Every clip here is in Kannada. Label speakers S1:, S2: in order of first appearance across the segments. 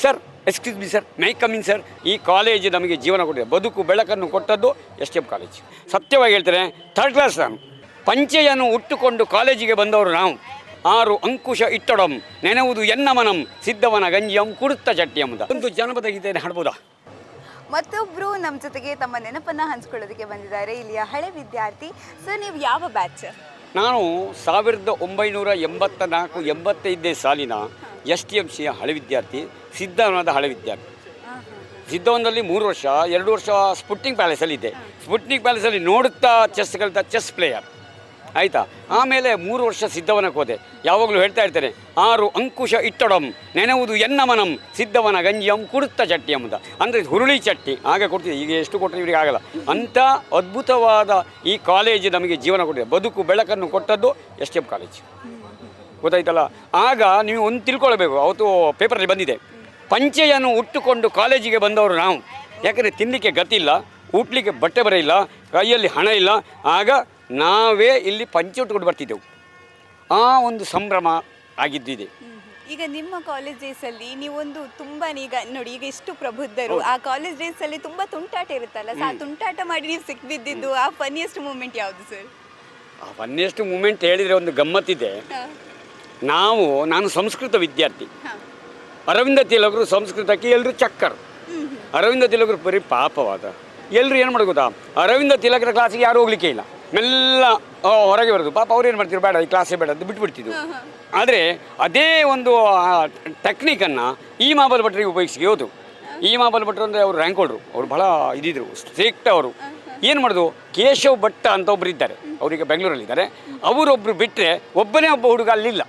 S1: Sir excuse me sir my coming sir ಈ ಕಾಲೇಜ್ ನಮಗೆ ಜೀವನ ಕೊಟ್ಟಿದೆ. ಬದುಕು ಬೆಳಕನ್ನು ಕೊಟ್ಟದ್ದು ಎಸ್ ಟಿ ಎಂ ಕಾಲೇಜ್ ಸತ್ಯವಾಗಿ ಹೇಳ್ತಾರೆ ಥರ್ಡ್ ಕ್ಲಾಸ್ ನಾನು. ಪಂಚೆಯನ್ನು ಉಟ್ಟುಕೊಂಡು ಕಾಲೇಜಿಗೆ ಬಂದವರು ನಾವು. ಆರು ಅಂಕುಶ ಇಟ್ಟಡಂ ನೆನವುದು ಎನ್ನ ಮನಂ ಸಿದ್ಧವನ ಗಂಜಿಯಂ ಕುಡುತ್ತ ಚಟ್ಟಿಯಂ ಒಂದು ಜನಪದ ಗೀತೆಯನ್ನು ಹಾಡ್ಬೋದಾ?
S2: ಮತ್ತೊಬ್ರು ನಮ್ಮ ಜೊತೆಗೆ ತಮ್ಮ ನೆನಪನ್ನ ಹಂಚ್ಕೊಳ್ಳೋದಕ್ಕೆ ಬಂದಿದ್ದಾರೆ. ಇಲ್ಲಿಯ ಹಳೆ ವಿದ್ಯಾರ್ಥಿ ಸರ್ ನೀವು ಯಾವ ಬ್ಯಾಚ್
S1: ನಾನು ಸಾವಿರದ ಒಂಬೈನೂರ ಎಂಬತ್ತ ನಾಲ್ಕು ಎಂಬತ್ತೈದನೇ ಸಾಲಿನ ಎಸ್ ಟಿ ಎಂ ಸಿಯ ಹಳೆ ವಿದ್ಯಾರ್ಥಿ. ಸಿದ್ಧವನದ ಹಳೆ ವಿದ್ಯಾರ್ಥಿ. ಸಿದ್ಧವನದಲ್ಲಿ ಮೂರು ವರ್ಷ ಎರಡು ವರ್ಷ ಸ್ಪುಟ್ನಿಂಗ್ ಪ್ಯಾಲೇಸಲ್ಲಿ ಇದೆ. ಸ್ಪುಟ್ನಿಂಗ್ ಪ್ಯಾಲೇಸಲ್ಲಿ ನೋಡುತ್ತಾ ಚೆಸ್ ಕಲಿತ ಚೆಸ್ ಪ್ಲೇಯರ್. ಆಯಿತಾ? ಆಮೇಲೆ ಮೂರು ವರ್ಷ ಸಿದ್ಧವನಕ್ಕೆ ಹೋದೆ. ಯಾವಾಗಲೂ ಹೇಳ್ತಾ ಇರ್ತೇನೆ ಆರು ಅಂಕುಶ ಇಟ್ಟಡಂ ನೆನೆವುದು ಎನ್ನ ಮನಂ ಸಿದ್ಧವನ ಗಂಜಿಯಂ ಕುಡುತ್ತ ಚಟ್ಟಿ ಅಂತ ಅಂದರೆ ಹುರುಳಿ ಚಟ್ಟಿ ಆಗ ಕೊಡ್ತೀವಿ ಈಗ ಎಷ್ಟು ಕೊಟ್ಟರೆ ಇವರಿಗೆ ಆಗಲ್ಲ. ಅಂಥ ಅದ್ಭುತವಾದ ಈ ಕಾಲೇಜು ನಮಗೆ ಜೀವನ ಕೊಟ್ಟಿದೆ. ಬದುಕು ಬೆಳಕನ್ನು ಕೊಟ್ಟದ್ದು ಎಸ್ ಟಿ ಎಂ ಕಾಲೇಜ್. ಗೊತ್ತಾಯ್ತಲ್ಲ? ಆಗ ನೀವು ಒಂದು ತಿಳ್ಕೊಳ್ಬೇಕು ಅವತ್ತು ಪೇಪರಲ್ಲಿ ಬಂದಿದೆ. ಪಂಚೆಯನ್ನು ಉಟ್ಟುಕೊಂಡು ಕಾಲೇಜಿಗೆ ಬಂದವರು ನಾವು. ಯಾಕಂದರೆ ತಿನ್ನಲಿಕ್ಕೆ ಗತಿಲ್ಲ ಉಟ್ಲಿಕ್ಕೆ ಬಟ್ಟೆ ಬರ ಇಲ್ಲ ಕೈಯಲ್ಲಿ ಹಣ ಇಲ್ಲ. ಆಗ ನಾವೇ ಇಲ್ಲಿ ಪಂಚೆ ಉಟ್ಕೊಂಡು ಬರ್ತಿದ್ದೆವು. ಆ ಒಂದು ಸಂಭ್ರಮ ಆಗಿದ್ದಿದೆ.
S2: ಈಗ ನಿಮ್ಮ ಕಾಲೇಜ್ ಡೇಸಲ್ಲಿ ಅಲ್ಲಿ ನೀವೊಂದು ತುಂಬಾ ಈಗ ನೋಡಿ ಈಗ ಎಷ್ಟು ಪ್ರಬುದ್ಧರು. ಆ ಕಾಲೇಜ್ ಡೇಸ್ ಅಲ್ಲಿ ತುಂಬಾ ತುಂಟಾಟ ಇರುತ್ತಲ್ಲ ಆ ತುಂಟಾಟ ಮಾಡಿ ನೀವು ಸಿಕ್ಬಿದ್ದಿದ್ದು ಆ ಫನ್ನಿಯೆಸ್ಟ್ ಮೂಮೆಂಟ್ ಯಾವುದು ಸರ್
S1: ಆ ಫನ್ನಿಯೆಸ್ಟ್ ಮೂಮೆಂಟ್ ಹೇಳಿದರೆ ಒಂದು ಗಮ್ಮತ್ತಿದೆ. ನಾವು ನಾನು ಸಂಸ್ಕೃತ ವಿದ್ಯಾರ್ಥಿ. ಅರವಿಂದ ತಿಲಕರು ಸಂಸ್ಕೃತಕ್ಕೆ ಎಲ್ಲರೂ ಚಕ್ಕರ್. ಅರವಿಂದ ತಿಲಕರು ಬರೀ ಪಾಪವಾದ. ಎಲ್ಲರೂ ಏನು ಮಾಡೋದು ಗೊತ್ತಾ? ಅರವಿಂದ ತಿಲಕರ ಕ್ಲಾಸಿಗೆ ಯಾರು ಹೋಗ್ಲಿಕ್ಕೆ ಇಲ್ಲ. ಮೆಲ್ಲ ಹೊರಗೆ ಬರೋದು. ಪಾಪ ಅವ್ರು ಏನು ಮಾಡ್ತಿದ್ರು? ಬೇಡ ಈ ಕ್ಲಾಸೇ ಬೇಡ ಅಂತ ಬಿಟ್ಬಿಡ್ತಿದ್ರು. ಆದರೆ ಅದೇ ಒಂದು ಟೆಕ್ನಿಕನ್ನು ಈ ಮಾಬಲ್ ಭಟ್ರಿಗೆ ಉಪಯೋಗಿಸಿ ಹೋದು ಈ ಮಾಬಲ್ ಭಟ್ರು ಅಂದರೆ ಅವರು ರ್ಯಾಂಕ್ ಹೋಲ್ಡ್ರು ಅವ್ರು ಬಹಳ ಇದಿದ್ರು ಸ್ಟ್ರಿಕ್ಟ್ ಅವರು. ಏನು ಮಾಡೋದು? ಕೇಶವ್ ಭಟ್ಟ ಅಂತ ಒಬ್ರು ಇದ್ದಾರೆ. ಅವರಿಗೆ ಬೆಂಗಳೂರಲ್ಲಿದ್ದಾರೆ. ಅವರೊಬ್ಬರು ಬಿಟ್ಟರೆ ಒಬ್ಬನೇ ಒಬ್ಬ ಹುಡುಗ ಅಲ್ಲಿಲ್ಲ.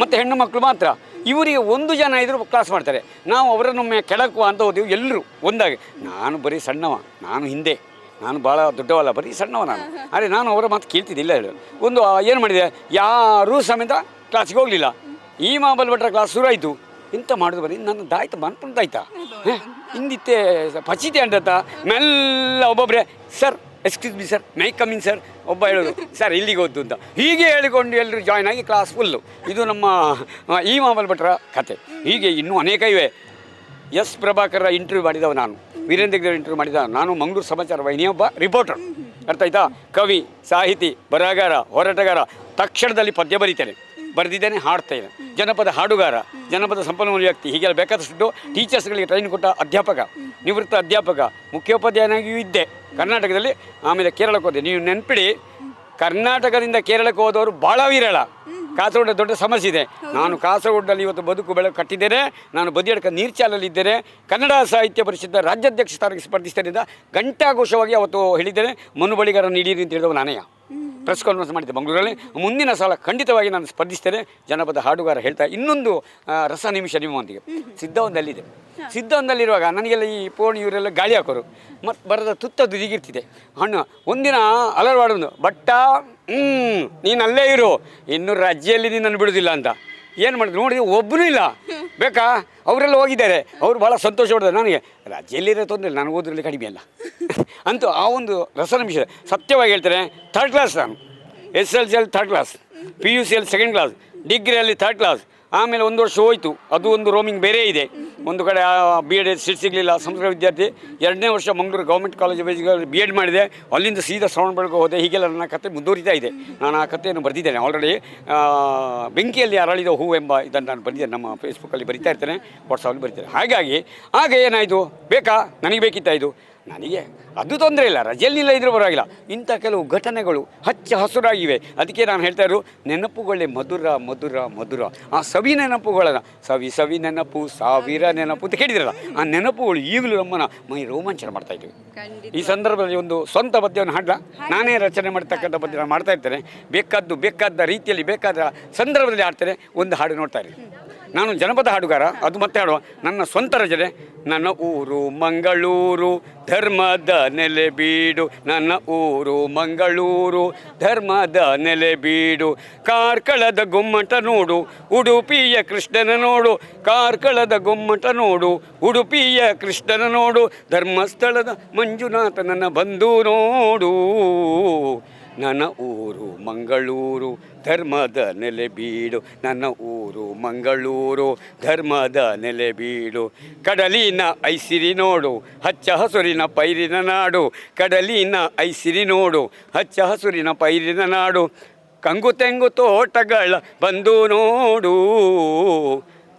S1: ಮತ್ತು ಹೆಣ್ಣು ಮಕ್ಕಳು ಮಾತ್ರ. ಇವರಿಗೆ ಒಂದು ಜನ ಇದ್ದರೂ ಕ್ಲಾಸ್ ಮಾಡ್ತಾರೆ. ನಾವು ಅವರನ್ನೊಮ್ಮೆ ಕೆಳಕುವ ಅಂತ ಹೋದೆವು ಎಲ್ಲರೂ ಒಂದಾಗಿ. ನಾನು ಬರೀ ಸಣ್ಣವ, ನಾನು ಹಿಂದೆ. ನಾನು ಭಾಳ ದೊಡ್ಡವಲ್ಲ, ಬರೀ ಸಣ್ಣವ ನಾನು. ಆದರೆ ನಾನು ಅವರ ಮಾತು ಕೇಳ್ತಿದ್ದಿಲ್ಲ ಹೇಳು. ಒಂದು ಏನು ಮಾಡಿದೆ? ಯಾರೂ ಸಮೇತ ಕ್ಲಾಸಿಗೆ ಹೋಗಲಿಲ್ಲ. ಈ ಮಾಬಲ್ ಭಟ್ರ ಕ್ಲಾಸ್ ಶುರು ಆಯಿತು. ಎಂತ ಮಾಡೋದು ಬರೀ ನನ್ನ ದಾಯ್ತ ಮನ್ಪುಂತಾಯ್ತಾ ಹಿಂದಿತ್ತೆ ಪಚಿತೆ ಅಂಡತ್ತ ಮೆಲ್ಲ ಒಬ್ಬೊಬ್ಬರೇ sir excuse me sir my coming sir ಒಬ್ಬ ಹೇಳೋದು, ಸರ್, ಇಲ್ಲಿಗೆ ಓದ್ದು ಅಂತ. ಹೀಗೆ ಹೇಳಿಕೊಂಡು ಎಲ್ಲರೂ ಜಾಯ್ನ್ ಆಗಿ ಕ್ಲಾಸ್ ಫುಲ್ಲು ಇದು ನಮ್ಮ ಈ ಮಾಮಲ್ ಭಟ್ರ ಕತೆ. ಹೀಗೆ ಇನ್ನೂ ಅನೇಕ ಇವೆ. ಎಸ್ ಪ್ರಭಾಕರ ಇಂಟರ್ವ್ಯೂ ಮಾಡಿದವ ನಾನು. ವೀರೇಂದ್ರ ಇಂಟರ್ವ್ಯೂ ಮಾಡಿದ ನಾನು, ಮಂಗಳೂರು ಸಮಾಚಾರ ವಾಹಿನಿಯ ಒಬ್ಬ ರಿಪೋರ್ಟರ್ ಅರ್ಥ ಆಯ್ತಾ? ಕವಿ, ಸಾಹಿತಿ, ಬರಹಗಾರ, ಹೋರಾಟಗಾರ. ತಕ್ಷಣದಲ್ಲಿ ಪದ್ಯ ಬರೀತೇನೆ. ಬರೆದಿದ್ದೇನೆ ಹಾಡ್ತೇನೆ ಜನಪದ ಹಾಡುಗಾರ, ಜನಪದ ಸಂಪನ್ಮೂಲ ವ್ಯಕ್ತಿ. ಹೀಗೆಲ್ಲ ಬೇಕಾದಷ್ಟು ಟೀಚರ್ಸ್ಗಳಿಗೆ ಟ್ರೈನ್ ಕೊಟ್ಟ ಅಧ್ಯಾಪಕ. ನಿವೃತ್ತ ಅಧ್ಯಾಪಕ, ಮುಖ್ಯೋಪಾಧ್ಯಾಯನಾಗಿಯೂ ಇದ್ದೆ. ಕರ್ನಾಟಕದಲ್ಲಿ, ಆಮೇಲೆ ಕೇರಳಕ್ಕೆ ಹೋದೆ. ನೀವು ನೆನ್ಪಿಡಿ, ಕರ್ನಾಟಕದಿಂದ ಕೇರಳಕ್ಕೆ ಹೋದವರು ಭಾಳ ವಿರಳ. ಕಾಸರಗೋಡ ದೊಡ್ಡ ಸಮಸ್ಯೆ ಇದೆ. ನಾನು ಕಾಸರಗೋಡಲ್ಲಿ ಇವತ್ತು ಬದುಕು ಬೆಳಕು ಕಟ್ಟಿದ್ದೇನೆ. ನಾನು ಬದಿಯಡ್ಕ ನೀರ್ಚಾಲಲ್ಲಿದ್ದೇನೆ ಕನ್ನಡ ಸಾಹಿತ್ಯ ಪರಿಷತ್ ರಾಜ್ಯಾಧ್ಯಕ್ಷ ಸ್ಥಾನಕ್ಕೆ ಸ್ಪರ್ಧಿಸಿದ್ದರಿಂದ ಘಂಟಾಘೋಷವಾಗಿ ಅವತ್ತು ಹೇಳಿದ್ದೇನೆ. ಮನು ಬಳಿಗಾರ ನೀಡಿರಿ ಅಂತ ಹೇಳಿದವ ನಾನೇ ಪ್ರೆಸ್ ಕಾನ್ಫರೆನ್ಸ್ ಮಾಡಿದ್ದೆ ಮಂಗಳೂರಲ್ಲಿ. ಮುಂದಿನ ಸಲ ಖಂಡಿತವಾಗಿ ನಾನು ಸ್ಪರ್ಧಿಸ್ತೇನೆ. ಜನಪದ ಹಾಡುಗಾರ ಹೇಳ್ತಾ ಇನ್ನೊಂದು ರಸ ನಿಮಿಷ ನಿಮ್ಮೊಂದಿಗೆ ಸಿದ್ಧವೊಂದಲ್ಲಿದೆ ಸಿದ್ಧವೊಂದಲ್ಲಿರುವಾಗ ನನಗೆಲ್ಲ ಈ ಪೋಣಿ ಇವರೆಲ್ಲ ಗಾಳಿ ಹಾಕೋರು. ಮತ್ತು ಬರದ ತುತ್ತದ್ದು ದಿಗಿರ್ತಿದೆ ಹಣ್ಣು ಒಂದಿನ ಅಲರ್ವಾಡೊಂದು ಬಟ್ಟ ಹ್ಞೂ ನೀನು ಅಲ್ಲೇ ಇರು. ಇನ್ನು ರಜೆಯಲ್ಲಿ ನಿನ್ನನ್ನು ಬಿಡೋದಿಲ್ಲ ಅಂತ. ಏನು ಮಾಡಿದ್ರು ನೋಡಿ ಒಬ್ಬನೂ ಇಲ್ಲ. ಬೇಕಾ? ಅವರೆಲ್ಲ ಹೋಗಿದ್ದಾರೆ. ಅವ್ರು ಭಾಳ ಸಂತೋಷ ಪಡ್ತಾರೆ. ನನಗೆ ರಾಜ್ಯದಲ್ಲಿರೋ ತೊಂದರೆ ನನಗೆ ಓದ್ರಲ್ಲಿ ಕಡಿಮೆ ಅಲ್ಲ. ಅಂತೂ ಆ ಒಂದು ರಸನಿಮಿಷ ಸತ್ಯವಾಗಿ ಹೇಳ್ತಾರೆ ಥರ್ಡ್ ಕ್ಲಾಸ್ ನಾನು. ಎಸ್ ಎಲ್ ಸಿಯಲ್ಲಿ ಥರ್ಡ್ ಕ್ಲಾಸ್ ಪಿ ಯು ಸಿಯಲ್ಲಿ ಸೆಕೆಂಡ್ ಕ್ಲಾಸ್ ಡಿಗ್ರಿಯಲ್ಲಿ ಥರ್ಡ್ ಕ್ಲಾಸ್ ಆಮೇಲೆ ಒಂದು ವರ್ಷ ಹೋಯಿತು. ಅದು ಒಂದು ರೋಮಿಂಗ್ ಬೇರೆ ಇದೆ. ಒಂದು ಕಡೆ ಬಿ ಎಡ್ ಸೀಟ್ ಸಿಗಲಿಲ್ಲ. ಸಂಸ್ಕೃತ ವಿದ್ಯಾರ್ಥಿ ಎರಡನೇ ವರ್ಷ Mangaluru government college B Ed ಮಾಡಿದೆ. ಅಲ್ಲಿಂದ ಸೀದಾ ಶ್ರವಣ ಬೆಳಗ್ಗೆ ಹೋದೆ. ಹೀಗೆಲ್ಲ ನನ್ನ ಕತೆ ಮುಂದುವರಿತಾ ಇದೆ. ನಾನು ಆ ಕಥೆಯನ್ನು ಬರೆದಿದ್ದೇನೆ. ಆಲ್ರೆಡಿ ಬೆಂಕಿಯಲ್ಲಿ ಅರಳಿದ ಹೂ ಎಂಬ ಇದನ್ನು ನಾನು ಬರೆದಿದ್ದೇನೆ. ನಮ್ಮ ಫೇಸ್ಬುಕ್ಕಲ್ಲಿ ಬರಿತಾ ಇರ್ತೇನೆ. ವಾಟ್ಸಪ್ಪಲ್ಲಿ ಬರಿತೇನೆ. ಹಾಗಾಗಿ, ಆಗ ಏನಾಯಿತು? ಬೇಕಾ? ನನಗೆ ಬೇಕಿತ್ತಾಯಿತು. ನನಗೆ ಅದು ತೊಂದರೆ ಇಲ್ಲ ರಜೆಯಲ್ಲಿಲ್ಲ ಇದ್ರೂ ಪರವಾಗಿಲ್ಲ. ಇಂಥ ಕೆಲವು ಘಟನೆಗಳು ಹಚ್ಚ ಹಸುರಾಗಿವೆ. ಅದಕ್ಕೆ ನಾನು ಹೇಳ್ತಾ ಇರೋ ನೆನಪುಗಳೇ ಮಧುರ ಮಧುರ ಮಧುರ. ಆ ಸವಿ ನೆನಪುಗಳನ್ನು ಸವಿ ಸವಿ ನೆನಪು ಸಾವಿರ ನೆನಪು ಅಂತ ಕೇಳಿದಿರಲ್ಲ ಆ ನೆನಪುಗಳು ಈಗಲೂ ನಮ್ಮನ್ನ ಮೈ ರೋಮಾಂಚನ ಮಾಡ್ತಾ ಇದ್ದೀವಿ ಈ ಸಂದರ್ಭದಲ್ಲಿ ಒಂದು ಸ್ವಂತ ಪದ್ಯವನ್ನು ಹಾಡಲ್ಲ ನಾನೇ ರಚನೆ ಮಾಡ್ತಕ್ಕಂಥ ಪದ್ಯ ನಾನು ಮಾಡ್ತಾ ಇರ್ತೇನೆ. ಬೇಕಾದ್ದು ಬೇಕಾದ ರೀತಿಯಲ್ಲಿ ಬೇಕಾದ ಸಂದರ್ಭದಲ್ಲಿ ಹಾಡ್ತೇನೆ. ಒಂದು ಹಾಡು ನೋಡ್ತಾ ಇರಿ. ನಾನು ಜನಪದ ಹಾಡುಗಾರ, ಅದು ಮತ್ತೆ ಹಾಡುವ. ನನ್ನ ಸ್ವಂತ ರಚನೆ ನನ್ನ ಊರು ಮಂಗಳೂರು, ಧರ್ಮದ ನೆಲೆ ಬೀಡು. ನನ್ನ ಊರು ಮಂಗಳೂರು, ಧರ್ಮದ ನೆಲೆ ಬೀಡು. ಕಾರ್ಕಳದ ಗುಮ್ಮಟ ನೋಡು, ಉಡುಪಿಯ ಕೃಷ್ಣನ ನೋಡು. ಕಾರ್ಕಳದ ಗುಮ್ಮಟ ನೋಡು, ಉಡುಪಿಯ ಕೃಷ್ಣನ ನೋಡು. ಧರ್ಮಸ್ಥಳದ ಮಂಜುನಾಥನನ್ನ ಬಂದು ನೋಡು. ನನ್ನ ಊರು ಮಂಗಳೂರು, ಧರ್ಮದ ನೆಲೆಬೀಡು ನನ್ನ ಊರು ಮಂಗಳೂರು, ಧರ್ಮದ ನೆಲೆಬೀಡು ಕಡಲಿನ ಐಸಿರಿ ನೋಡು, ಹಚ್ಚ ಹಸುರಿನ ಪೈರಿನ ನಾಡು. ಕಡಲಿನ ಐಸಿರಿ ನೋಡು, ಹಚ್ಚ ಹಸುರಿನ ಪೈರಿನ ನಾಡು. ಕಂಗು ತೆಂಗು ತೋಟಗಳ ಬಂದು ನೋಡು.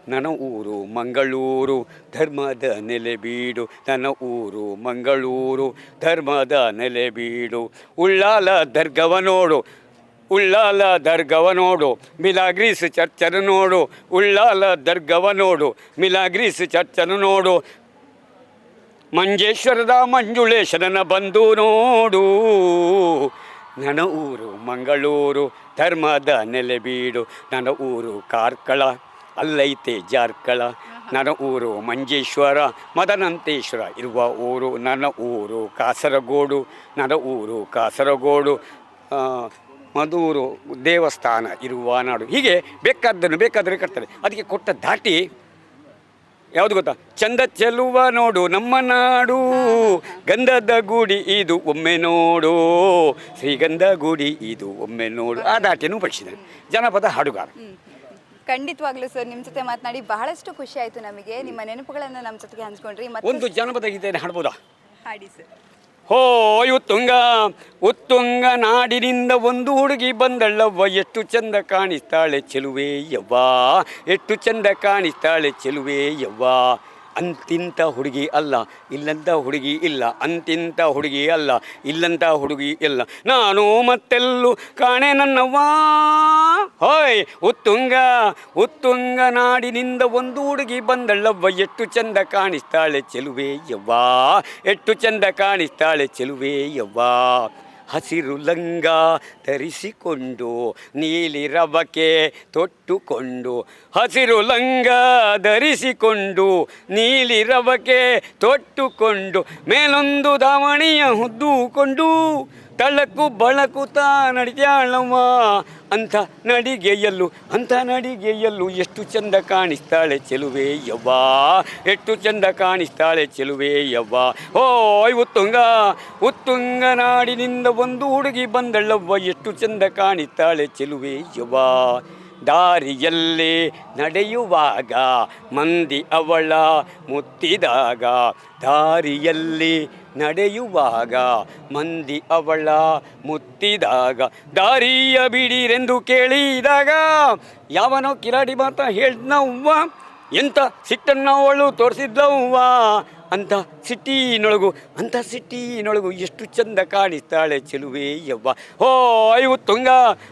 S1: ನನ್ನ ಊರು ಮಂಗಳೂರು, ಧರ್ಮದ ನೆಲೆಬೀಡು ನನ್ನ ಊರು ಮಂಗಳೂರು, ಧರ್ಮದ ನೆಲೆಬೀಡು ಉಳ್ಳಾಲ ದರ್ಗವ ನೋಡು, ಉಳ್ಳಾಲ ದರ್ಗವ ನೋಡು. ಮಿಲಾಗ್ರೀಸ್ ಚರ್ಚನ ನೋಡು, ಉಳ್ಳಾಲ ದರ್ಗವ ನೋಡು. ಮಿಲಾಗ್ರೀಸ್ ಚರ್ಚನ ನೋಡು. ಮಂಜೇಶ್ವರದ ಮಂಜುಳೇಶ್ವರನ ಬಂದು ನೋಡು. ನನ್ನ ಊರು ಮಂಗಳೂರು, ಧರ್ಮದ ನೆಲೆಬೀಡು ನನ್ನ ಊರು ಕಾರ್ಕಳ ಅಲ್ಲೈತೆ ಜಾರ್ಕಳ ನನ್ನ ಊರು ಮಂಜೇಶ್ವರ ಮದನಂತೇಶ್ವರ ಇರುವ ಊರು ನನ್ನ ಊರು ಕಾಸರಗೋಡು ನನ್ನ ಊರು ಕಾಸರಗೋಡು. ಮದೂರು ದೇವಸ್ಥಾನ ಇರುವ ನಾಡು. ಹೀಗೆ ಬೇಕಾದ್ದನ್ನು ಬೇಕಾದರೆ ಕಟ್ತಾರೆ. ಅದಕ್ಕೆ ಕೊಟ್ಟ ದಾಟಿ ಯಾವುದು ಗೊತ್ತಾ? ಚಂದ ಚೆಲುವ ನೋಡು ನಮ್ಮ ನಾಡು. ಗಂಧದ ಗುಡಿ ಇದು ಒಮ್ಮೆ ನೋಡು. ಶ್ರೀಗಂಧ ಗುಡಿ ಇದು ಒಮ್ಮೆ ನೋಡು. ಆ ದಾಟಿಯನ್ನು ಪಡಿಸಿದ್ದಾರೆ ಜನಪದ ಹಾಡುಗಾರ.
S2: ಖಂಡಿತವಾಗ್ಲೂ ಸರ್ ನಿಮ್ಮ ಜೊತೆ ಮಾತನಾಡಿ ಬಹಳಷ್ಟು ಖುಷಿ ಆಯ್ತು ನಮಗೆ. ನಿಮ್ಮ ನೆನಪುಗಳನ್ನು ನಮ್ಮ ಜೊತೆಗೆ ಹಂಚ್ಕೊಂಡ್ರಿ.
S1: ಒಂದು
S2: ಮತ್ತೆ
S1: ಜನಪದ ಗೀತೆಯನ್ನು ಹಾಡ್ಬೋದಾ?
S2: ಹಾಡಿ ಸರ್.
S1: ಹೋಯ್ ಉತ್ತುಂಗ ಉತ್ತುಂಗ ನಾಡಿನಿಂದ ಒಂದು ಹುಡುಗಿ ಬಂದಳ್ಳವ್ವ ಎಷ್ಟು ಚಂದ ಕಾಣಿಸ್ತಾಳೆ ಚೆಲುವೆ ಯವ್ವ ಎಷ್ಟು ಚಂದ ಕಾಣಿಸ್ತಾಳೆ ಚೆಲುವೆ ಯವ್ವ ಅಂತಿಂತ ಹುಡುಗಿ ಅಲ್ಲ ಇಲ್ಲಂಥ ಹುಡುಗಿ ಇಲ್ಲ, ಅಂತಿಂತ ಹುಡುಗಿ ಅಲ್ಲ ಇಲ್ಲಂಥ ಹುಡುಗಿ ಇಲ್ಲ. ನಾನು ಮತ್ತೆಲ್ಲೂ ಕಾಣೆ ನನ್ನವ್ವಾ? ಹೋಯ್, ಉತ್ತುಂಗ ಉತ್ತುಂಗ ನಾಡಿನಿಂದ ಒಂದು ಹುಡುಗಿ ಬಂದಳ್ಳವ್ವ ಎಷ್ಟು ಚಂದ ಕಾಣಿಸ್ತಾಳೆ ಚೆಲುವೆ ಎಷ್ಟು ಚಂದ ಕಾಣಿಸ್ತಾಳೆ ಚೆಲುವೆ ಯವ್ವ ಹಸಿರು ಲಂಗ ಧರಿಸಿಕೊಂಡು ನೀಲಿ ರವಕೆ ತೊಟ್ಟುಕೊಂಡು, ಹಸಿರು ಲಂಗ ಧರಿಸಿಕೊಂಡು ನೀಲಿ ರವಕೆ ತೊಟ್ಟುಕೊಂಡು, ಮೇಲೊಂದು ದಾವಣಿಯ ಹುದ್ದುಕೊಂಡು ತಳಕು ಬಳಕುತ್ತಾ ನಡಿತಾಳವ್ವ ಅಂಥ ನಡಿಗೆಯಲ್ಲು ಅಂಥ ನಡಿಗೆಯಲ್ಲು ಎಷ್ಟು ಚಂದ ಕಾಣಿಸ್ತಾಳೆ ಚೆಲುವೆ ಯವ್ವ. ಎಷ್ಟು ಚಂದ ಕಾಣಿಸ್ತಾಳೆ ಚೆಲುವೆ ಯವ್ವ. ಓಯ್ ಉತ್ತುಂಗ ಉತ್ತುಂಗ ನಾಡಿನಿಂದ ಒಂದು ಹುಡುಗಿ ಬಂದಳವ್ವ. ಎಷ್ಟು ಚಂದ ಕಾಣಿಸ್ತಾಳೆ ಚೆಲುವೆ ಯವ್ವ. ದಾರಿಯಲ್ಲಿ ನಡೆಯುವಾಗ ಮಂದಿ ಅವಳ ಮುತ್ತಿದಾಗ, ದಾರಿಯಲ್ಲಿ ನಡೆಯುವಾಗ ಮಂದಿ ಅವಳ ಮುತ್ತಿದಾಗ ದಾರಿಯ ಬಿಡಿರೆಂದು ಕೇಳಿದಾಗ, ಯಾವನೋ ಕಿರಾಡಿ ಮಾತ ಹೇಳ್ದವ್ವ ಎಂಥ ಸಿಟ್ಟನ್ನು ಅವಳು ತೋರಿಸಿದ್ಲವ್ವ? ಅಂಥ ಸಿಟ್ಟಿನೊಳಗು ಅಂಥ ಸಿಟ್ಟಿನೊಳಗು ಎಷ್ಟು ಚಂದ ಕಾಣಿಸ್ತಾಳೆ ಚೆಲುವೆ ಯವ್ವ. ಐ ಉತ್ತುಂಗ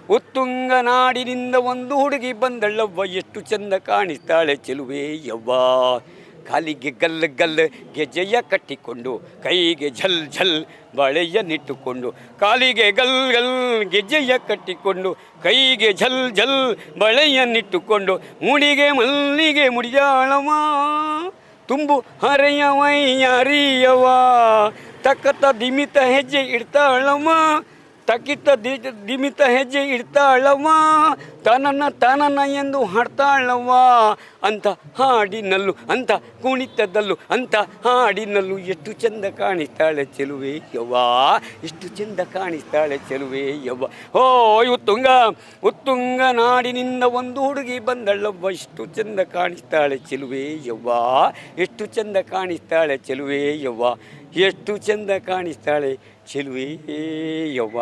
S1: ಉತ್ತುಂಗ ನಾಡಿನಿಂದ ಒಂದು ಹುಡುಗಿ ಬಂದಳ್ಳವ್ವ ಎಷ್ಟು ಚಂದ ಕಾಣಿಸ್ತಾಳೆ ಚೆಲುವೆ ಯವ್ವ. ಕಾಲಿಗೆ ಗಲ್ ಗಲ್ ಗೆಜೆಯ ಕಟ್ಟಿಕೊಂಡು, ಕೈಗೆ ಝಲ್ ಝಲ್ ಬಳೆಯನ್ನಿಟ್ಟುಕೊಂಡು ಕಾಲಿಗೆ ಗಲ್ ಗಲ್ ಗೆಜ್ಜೆಯ ಕಟ್ಟಿಕೊಂಡು, ಕೈಗೆ ಝಲ್ ಝಲ್ ಬಳೆಯನ್ನಿಟ್ಟುಕೊಂಡು ಮುಡಿಗೆ ಮಲ್ಲಿಗೆ ಮುಡಿಯಾಳವ ತುಂಬು ಹರೆಯವಯ್ಯರಿಯವ ತಕ್ಕತ್ತ ದಿಮಿತ ಹೆಜ್ಜೆ ಇಡ್ತಾಳಮ್ಮ ತಕ್ಕಿತ್ತ ದಿ ದಿಮಿತ ಹೆಜ್ಜೆ ಇಡ್ತಾಳವ್ವ ತನನ ತನನ ಎಂದು ಹಾಡ್ತಾಳವ್ವ, ಅಂತ ಹಾಡಿನಲ್ಲು, ಅಂತ ಕುಣಿತದಲ್ಲು, ಅಂತ ಹಾಡಿನಲ್ಲು ಎಷ್ಟು ಚಂದ ಕಾಣಿಸ್ತಾಳೆ ಚೆಲುವೆ ಯವ್ವ, ಎಷ್ಟು ಚಂದ ಕಾಣಿಸ್ತಾಳೆ ಚೆಲುವೆ ಯವ್ವ. ಓಯ್ ಉತ್ತುಂಗ ಉತ್ತುಂಗ ನಾಡಿನಿಂದ ಒಂದು ಹುಡುಗಿ ಬಂದಳವ್ವ ಎಷ್ಟು ಚಂದ ಕಾಣಿಸ್ತಾಳೆ ಚೆಲುವೆ ಯವ್ವ, ಎಷ್ಟು ಚಂದ ಕಾಣಿಸ್ತಾಳೆ ಚೆಲುವೆ ಯವ್ವ. ಎಷ್ಟು ಚಂದ ಕಾಣಿಸ್ತಾಳೆ ಚೆಲುವೆ ಯವ್ವ.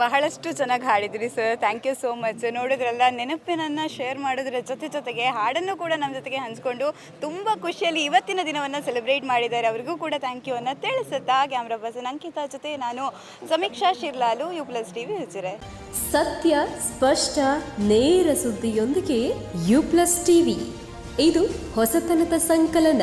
S2: ಬಹಳಷ್ಟು ಚೆನ್ನಾಗಿ ಹಾಡಿದ್ರಿ sir thank you so much ನೋಡಿದ್ರಲ್ಲ ನೆನಪಿನನ್ನು ಶೇರ್ ಮಾಡೋದ್ರ ಜೊತೆ ಜೊತೆಗೆ ಹಾಡನ್ನು ಕೂಡ ನಮ್ಮ ಜೊತೆಗೆ ಹಂಚ್ಕೊಂಡು ತುಂಬ ಖುಷಿಯಲ್ಲಿ ಇವತ್ತಿನ ದಿನವನ್ನು ಸೆಲೆಬ್ರೇಟ್ ಮಾಡಿದ್ದಾರೆ. ಅವರಿಗೂ ಕೂಡ ಥ್ಯಾಂಕ್ ಯು ಅನ್ನ ತಿಳಿಸುತ್ತಾ ಕ್ಯಾಮ್ರಾ ಪರ್ಸನ್ ಅಂಕಿತಾ ಜೊತೆ ನಾನು Samiksha Shirlalu U plus T V ಹುಚ್ಚರೆ.
S3: ಸತ್ಯ ಸ್ಪಷ್ಟ ನೇರ ಸುದ್ದಿಯೊಂದಿಗೆ ಯು ಪ್ಲಸ್ ಟಿವಿ. ಇದು ಹೊಸತನದ ಸಂಕಲನ.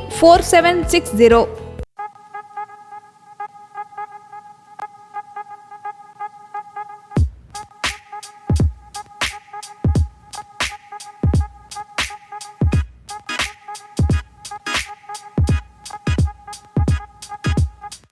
S4: four seven six zero